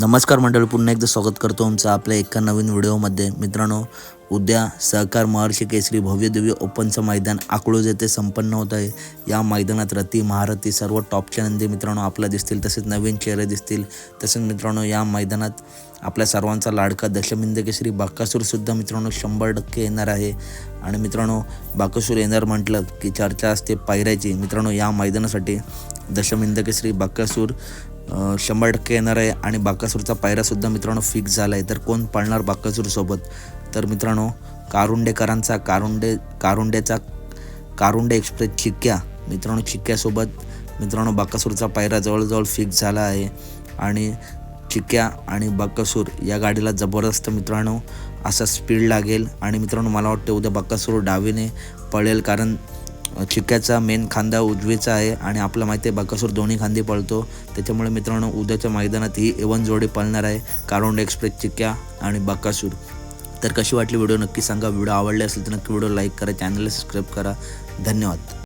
नमस्कार मंडळी पुन्हा एकदा स्वागत करतो आमचं आपल्या एका नवीन व्हिडिओमध्ये. मित्रांनो उद्या सहकार महर्षी केसरी भव्य दिव्य ओपनचं मैदान अकलूज येथे संपन्न होत आहे. या मैदानात रती महारथी सर्व टॉपच्या नंदी मित्रांनो आपल्या दिसतील तसेच नवीन चेहरे दिसतील. तसेच मित्रांनो या मैदानात आपल्या सर्वांचा लाडका दशमिंद केसरी बाकासूरसुद्धा मित्रांनो शंभर टक्के येणार आहे. आणि मित्रांनो बाकासूर येणार म्हटलं की चर्चा असते पायऱ्याची. मित्रांनो या मैदानासाठी दशमिंद केसरी बाकासूर शंभर टक्के येणार आहे. आणि बाकासूरचा पायरासुद्धा मित्रांनो फिक्स झाला आहे तर कोण पाळणार बाकासूरसोबत तर मित्रांनो कारुंडेकरांचा कारुंडे कारुंडेचा कारुंडे एक्सप्रेस चिक्क्या. मित्रांनो चिक्क्यासोबत मित्रांनो बाकासूरचा पायरा जवळजवळ फिक्स झाला आहे. आणि चिक्क्या आणि बाकासूर या गाडीला जबरदस्त मित्रांनो असा स्पीड लागेल. आणि मित्रांनो मला वाटतं उद्या बाकासूर डावीने पळेल. कारण चिक्क्याचा मेन खांदा उजवीचा आहे आणि आपलं माहिती आहे बाकासूर दोन्ही खांदी पळतो. त्याच्यामुळे मित्रांनो उद्याच्या मैदानात ही एवन जोडी पळणार आहे कारोंड एक्सप्रेस चिक्क्या आणि बाकासूर. तर कशी वाटली व्हिडिओ नक्की सांगा. व्हिडिओ आवडले असेल तर नक्की व्हिडिओ लाईक करा चॅनलला सबस्क्राईब करा. धन्यवाद.